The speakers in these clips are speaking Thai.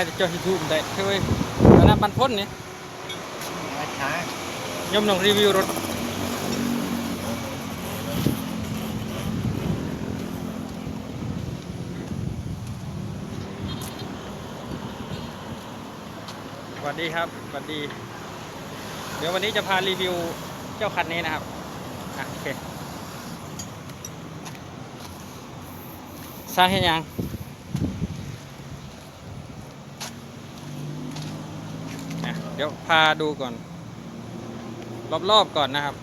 ายเจ้าฮิทูมได้เคยแล้นะมันพ้นนี่มาช้ายมลองรีวิวรถสวัสดีครับสวัสดี เดี๋ยววันนี้จะพารีวิวเจ้าคันนี้นะครับอะโอเคสร้างให้ยัง อะเดี๋ยวพาดูก่อน รอบๆก่อนนะครับ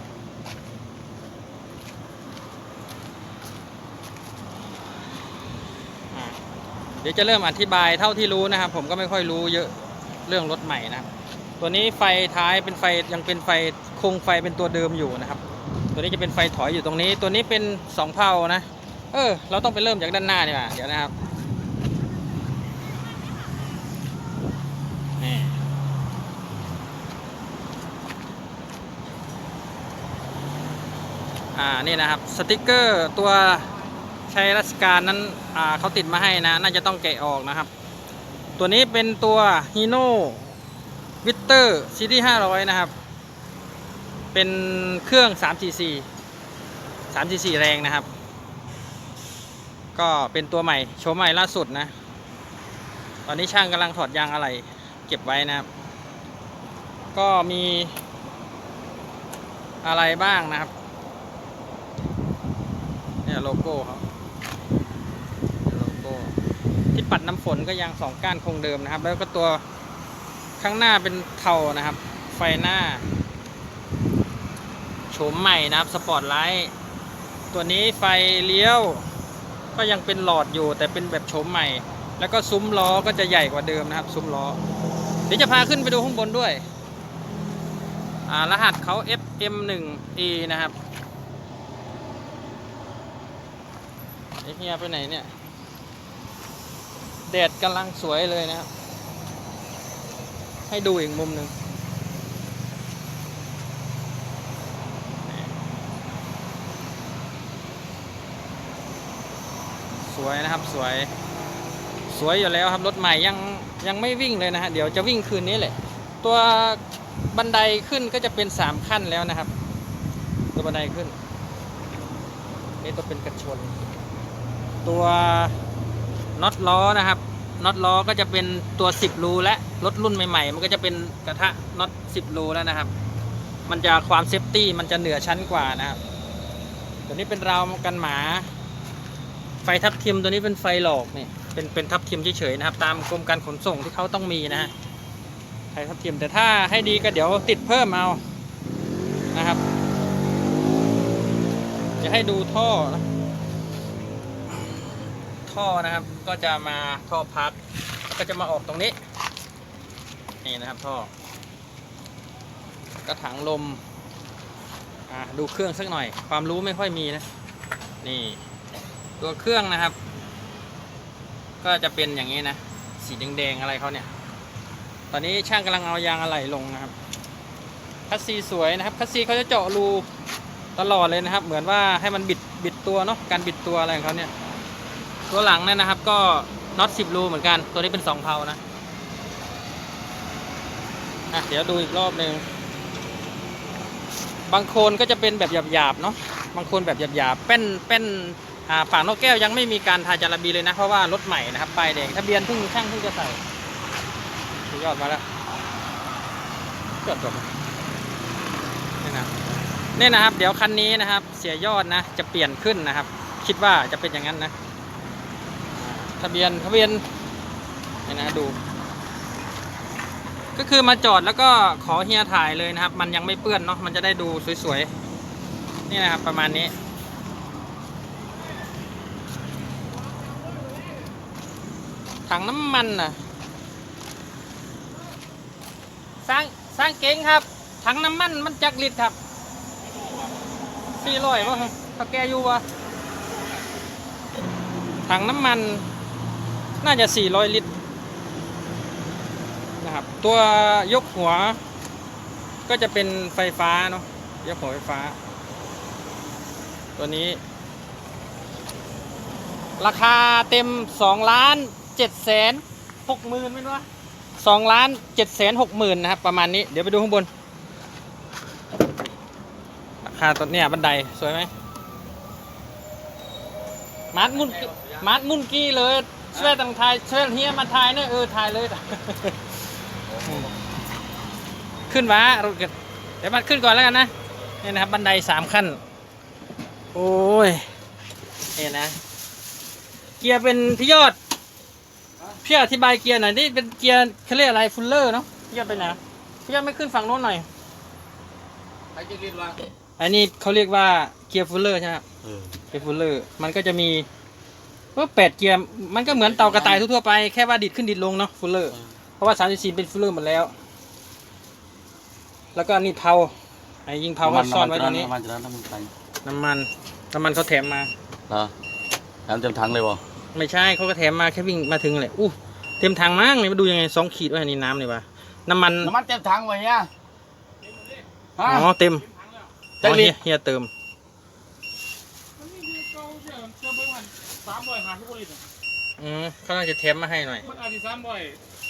เดี๋ยวจะเริ่มอธิบายเท่าที่รู้นะครับ ผมก็ไม่ค่อยรู้เยอะเรื่องรถใหม่นะตัวนี้ไฟท้ายเป็นไฟยังเป็นไฟคงไฟเป็นตัวเดิมอยู่นะครับ ตัวนี้จะเป็นไฟถอยอยู่ตรงนี้ ตัวนี้เป็นสองเพานะ เออ เราต้องไปเริ่มจากด้านหน้าดีกว่าเดี๋ยวนะครับ อ่านี่นะครับสติกเกอร์ตัวใช้ราชการนั้นอ่าเขาติดมาให้นะ น่าจะต้องแกะออกนะครับ ตัวนี้เป็นตัวฮีโน่วิตเตอร์ซีดี500นะครับ เป็นเครื่อง 3cc 3cc แรงนะครับ ก็เป็นตัวใหม่โฉมใหม่ล่าสุดนะ ตอนนี้ช่างกำลังถอดยางอะไรเก็บไว้นะครับ ก็มีอะไรบ้างนะครับ เนี่ยโลโก้เขาโลโก้ที่ปัดน้ำฝนก็ยังสองก้านคงเดิมนะครับ แล้วก็ตัวข้างหน้าเป็นเทานะครับ ไฟหน้าโฉมใหม่นะครับสปอร์ตไลท์ตัวนี้ไฟเลี้ยว ก็ยังเป็นหลอดอยู่ แต่เป็นแบบโฉมใหม่ แล้วก็ซุ้มล้อก็จะใหญ่กว่าเดิมนะครับ ซุ้มล้อเดี๋ยวจะพาขึ้นไปดูข้างบนด้วยรหัสเขา FM1E นะครับ ไอ้ เฮียไปไหนเนี่ยแดดกำลังสวยเลยนะครับ ให้ดูอีกมุมหนึ่งสวยนะครับสวยสวยอยู่แล้วครับรถใหม่ยังยังไม่วิ่งเลยนะฮะเดี๋ยวจะวิ่งคืนนี้แหละ ตัวบันไดขึ้นก็จะเป็นสามขั้นแล้วนะครับ ตัวบันไดขึ้นนี่ตัวเป็นกระชน ตัวน็อตล้อนะครับน็อตล้อก็จะเป็นตัว 10 รูและรถรุ่นใหม่ ๆ มันก็จะเป็นกระทะน็อต 10 รูแล้วนะครับ มันจะความเซฟตี้มันจะเหนือชั้นกว่านะครับตัวนี้เป็นราวกันหมา ไฟทับทิมตัวนี้เป็นไฟหลอกนี่เป็นเป็นทับทิมเฉยๆนะครับ ตามกรมการขนส่งที่เขาต้องมีนะฮะไฟทับทิมแต่ถ้าให้ดีก็เดี๋ยวติดเพิ่มเอานะครับ จะให้ดูท่อนะ ท่อนะครับ ก็จะมาท่อพัก ก็จะมาออกตรงนี้ นี่นะครับท่อ กระถังลมดูเครื่องสักหน่อย ความรู้ไม่ค่อยมีนะ นี่ ตัวเครื่องนะครับ ก็จะเป็นอย่างนี้นะ สีแดงๆอะไรเขาเนี่ย ตอนนี้ช่างกำลังเอายางอะไหล่ลงนะครับ คัสซีสวยนะครับ คัสซีเขาจะเจาะรูตลอดเลยนะครับ เหมือนว่าให้มันบิดบิดตัวเนาะ การบิดตัวอะไรของเขาเนี่ย ตัวหลังนี่ยนะครับ ก็น็อต10รูเหมือนกัน ตัวนี้เป็น2เพานะอะเดี๋ยวดูอีกรอบหนึ่งบางโคนก็จะเป็นแบบหยาบๆเนาะบางโคนแบบหยาบๆแป้นแป้นอ่าปากนกแก้วยังไม่มีการทาจาระบีเลยนะ เพราะว่ารถใหม่นะครับป้ายแดงทะเบียนเพิ่งช่างเพิ่งจะใส่สุดยอดมาแล้วจดจบนี่นะนี่นะครับ เดี๋ยวคันนี้นะครับ เสียยอดนะ จะเปลี่ยนขึ้นนะครับ คิดว่าจะเป็นอย่างนั้นนะ ทะเบียนทะเบียนนี่นะดู ก็คือมาจอดแล้วก็ขอเฮียถ่ายเลยนะครับ มันยังไม่เปื้อนเนาะมันจะได้ดูสวยๆนี่นะครับ ประมาณนี้ ถังน้ำมันนะสร้างสร้างเก่งครับ ถังน้ำมันมันจักลิตรครับสี่ร้อยวะเขาแกอยู่วะถังน้ำมัน น่าจะ 400 ลิตรนะครับ ตัวยกหัว ก็จะเป็นไฟฟ้าเนาะยกหัวไฟฟ้า ตัวนี้ ราคาเต็ม2ล้าน7แสนหกหมื่นไม่รู้วะสองล้านเจ็ดแสนหกหมื่นนะครับ ประมาณนี้เดี๋ยวไปดูข้างบน ราคาตัวเนี่ยบันไดสวยไหมมาร์ทมุนมาร์ทมุนกี้เลย ช่วยต่างทายช่วยเฮียมาทายเนี่ยเออทายเลย ขึ้นวะรถกันเดี๋ยวมาขึ้นก่อนแล้วกันนะนี่นะครับบันไดสามขั้น โอ้ยนี่นะ เกียร์เป็นพี่ยอดพี่อธิบายเกียร์หน่อยนี่เป็นเกียร์เขาเรียกอะไรฟุลเลอร์เนาะพี่ยอดไปไหนพี่ยอดไม่ขึ้นฝั่งโน้นหน่อยใครจะเรียนว่าอันนี้เขาเรียกว่าเกียร์ฟูลเลอร์ใช่ไหมครับเออเกียร์ฟูลเลอร์มันก็จะมี ว่าแปดเกียร์มันก็เหมือนเตากระต่ายทั่วๆไปแค่ว่าดิดขึ้นดิดลงเนาะฟูลเลอร์เพราะว่าสามสี่เป็นฟูลเลอร์หมดแล้ว แล้วก็นี่เผาไอ้ยิงเผาก็ซ่อนไว้ตรงนี้น้ำมันจะนั้นน้ำมันไปน้ำมันน้ำมันเขาแถมมาเหรอน้ำเต็มถังเลยบ่ไม่ใช่เขาก็แถมมาแค่วิ่งมาถึงเลยอู้เต็มถังมั้งนี่มาดูยังไงสองขีดว่านี่น้ำเลยวะน้ำมันน้ำมันเต็มถังไว้เนี่ยฮะอ๋อเต็มเต็มอ๋อดิเฮียเฮียเติม สามร้อยห้าสิบลิตรอืมเขาน่าจะแถมมาให้หน่อย มันอาจจะสามร้อย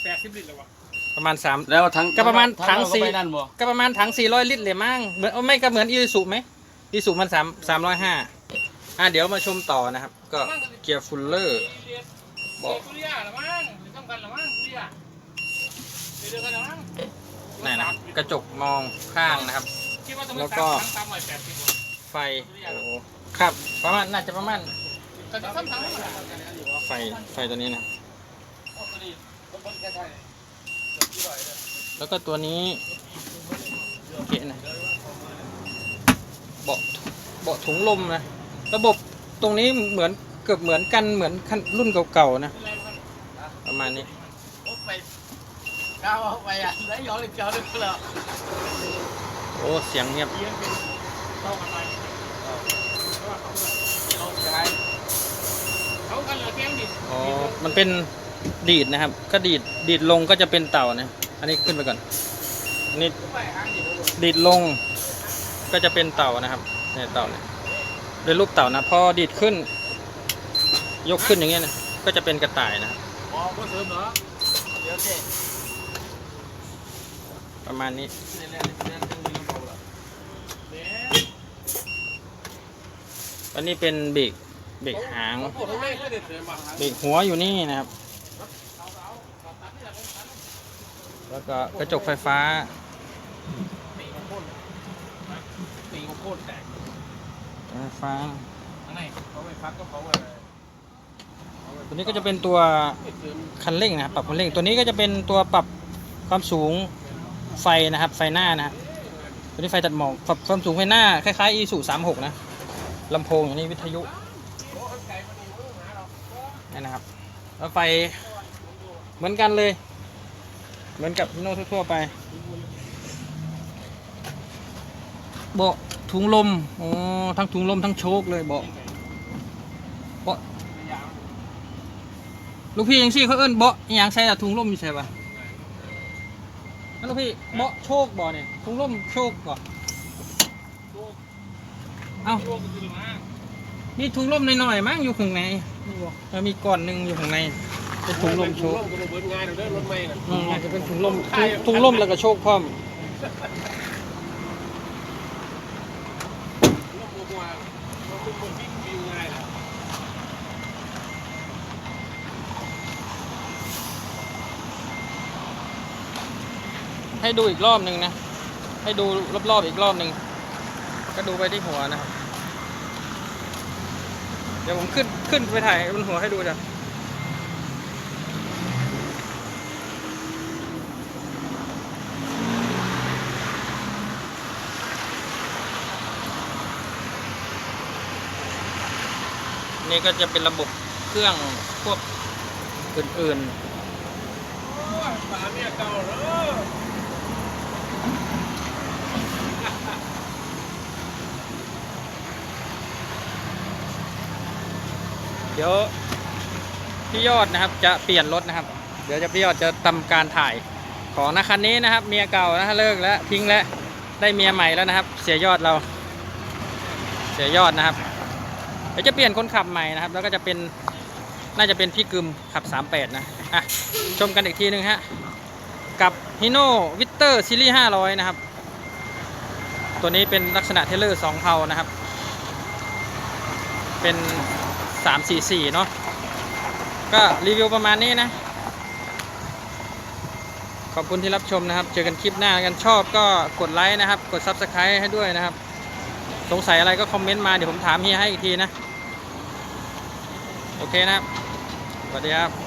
แปดสิบลิตรเลยวะประมาณสาม แล้วถังก็ประมาณถังเราก็สี่ ไปนั่นบ่ก็ประมาณถัง 400 ลิตรเลยมั้งเหมือนเอาไม่ก็เหมือนอีซูไหมอีซูมัน3 305อะเดี๋ยวมาชมต่อนะครับ ก็เกียร์ฟูลเลอร์ เรียนบอกตุเรียละมั้งต้องกันละมั้งตุเรียเดียวกันละมั้งนี่นะครับกระจกมองข้างนะครับ คิดว่าต้องแล้เป็วนก็ สามสามร้อยแปดสิบไฟโอ้ครับ ประมาณน่าจะประมาณ แต่จะซ้ำทั้งหมดไฟไฟตัวนี้นะ แล้วก็ตัวนี้โอเคนะเบาะเบาะถุงลมนะ ระบบตรงนี้เหมือนเกือบเหมือนกันเหมือนคันรุ่นเก่าๆนะ ประมาณนี้ไปก้าวไปอะแล้วย้อนเลยย้อนเลยเหรอโอ้เสียงเงียบ เยี่ยมเป็นเท่ากันไปเขากันเหลือแค่ดิ อ๋อ มันเป็นดีดนะครับ ก็ดีดดีดลงก็จะเป็นเต่านะอันนี้ขึ้นไปก่อนอันนี่ดีดลงก็จะเป็นเต่านะครับเนี่ยเต่าเนี่ยเป็นรูปเต่านะพอดีดขึ้น ยกขึ้นอย่างเงี้ยนะก็จะเป็นกระต่ายนะครับอ๋อก็เสริมเหรอเดี๋ยวสิประมาณนี้เนี่ยเนี่ยเนี่ยต้องมีน้ำเบาละเนี่ยอันนี้เป็นเบรก เบรกหางเบรกหัวอยู่นี่นะครับ แล้วก็กระจกไฟฟ้าตีโคตรแตกไฟฟ้าข้างในเขาไปพักก็เขาไปตัวนี้ก็จะเป็นตัวคันเร่งนะครับปรับคันเร่ง ตัวนี้ก็จะเป็นตัวปรับความสูงไฟนะครับ ไฟหน้านะครับตัวนี้ไฟตัดหมอกปรับความสูงไฟหน้าคล้ายๆ e สู36นะลำโพงอย่างนี้วิทยุ นี่นะครับแล้วไฟเหมือนกันเลย เหมือนกับพิโน่ทั่วๆไป เบาะถุงลมโอ้ทั้งถุงลมทั้งโชคเลยเบาะเบาะลูกพี่ยังซี่เขาเอิ้นเบาะยางใส่ถุงลมอยู่ใช่ปะนั่นลูกพี่เบาะโชคบ่เนี่ยถุงลมโชคบ่เอ้าโลกคือา มีถุงลมหน่อยๆมั้งอยู่ข้างในแล้วมีก้อนหนึ่งอยู่ข้างในเป็นถุงลมโชคก็เลยเบิร์ง่ายเดี๋ยวได้รถไม่น่ะอืมอาจจะเป็นถุงลมถุงถุงลมแล้วก็โชคพร้อมรถบัวรถเป็นคนวิ่งวิวง่ายนะให้ดูอีกรอบหนึ่งนะ ให้ดูรอบๆอีกรอบหนึ่งก็ดูไปที่หัวนะครับเดี๋ยวผมขึ้นขึ้นไปถ่ายบนหัวให้ดูจ้ะนี่ก็จะเป็นระบบเครื่องพวกอื่นโอ้ยสาเนี่ยเก่าแล้วๆ เดี๋ยวพี่ยอดนะครับจะเปลี่ยนรถนะครับ เดี๋ยวจะพี่ยอดจะทำการถ่ายของนะคันนี้นะครับ เมียเก่านะเลิกแล้วทิ้งแล้วได้เมียใหม่แล้วนะครับ เสียยอดเรา เสียยอดนะครับเดี๋ยวจะเปลี่ยนคนขับใหม่นะครับ แล้วก็จะเป็นน่าจะเป็นพี่กึมขับ 38 นะอะชมกันอีกทีหนึ่งฮะกับ Hino v i c t o r Series 500 นะครับ ตัวนี้เป็นลักษณะเทเลอร์2เพานะครับ เป็น 344 เนาะก็รีวิวประมาณนี้นะ ขอบคุณที่รับชมนะครับ เจอกันคลิปหน้ากันชอบก็กดไลค์นะครับ กด Subscribe ให้ด้วยนะครับ สงสัยอะไรก็คอมเมนต์มาเดี๋ยวผมถามเฮียให้อีกทีนะ โอเคนะครับสวัสดีครับ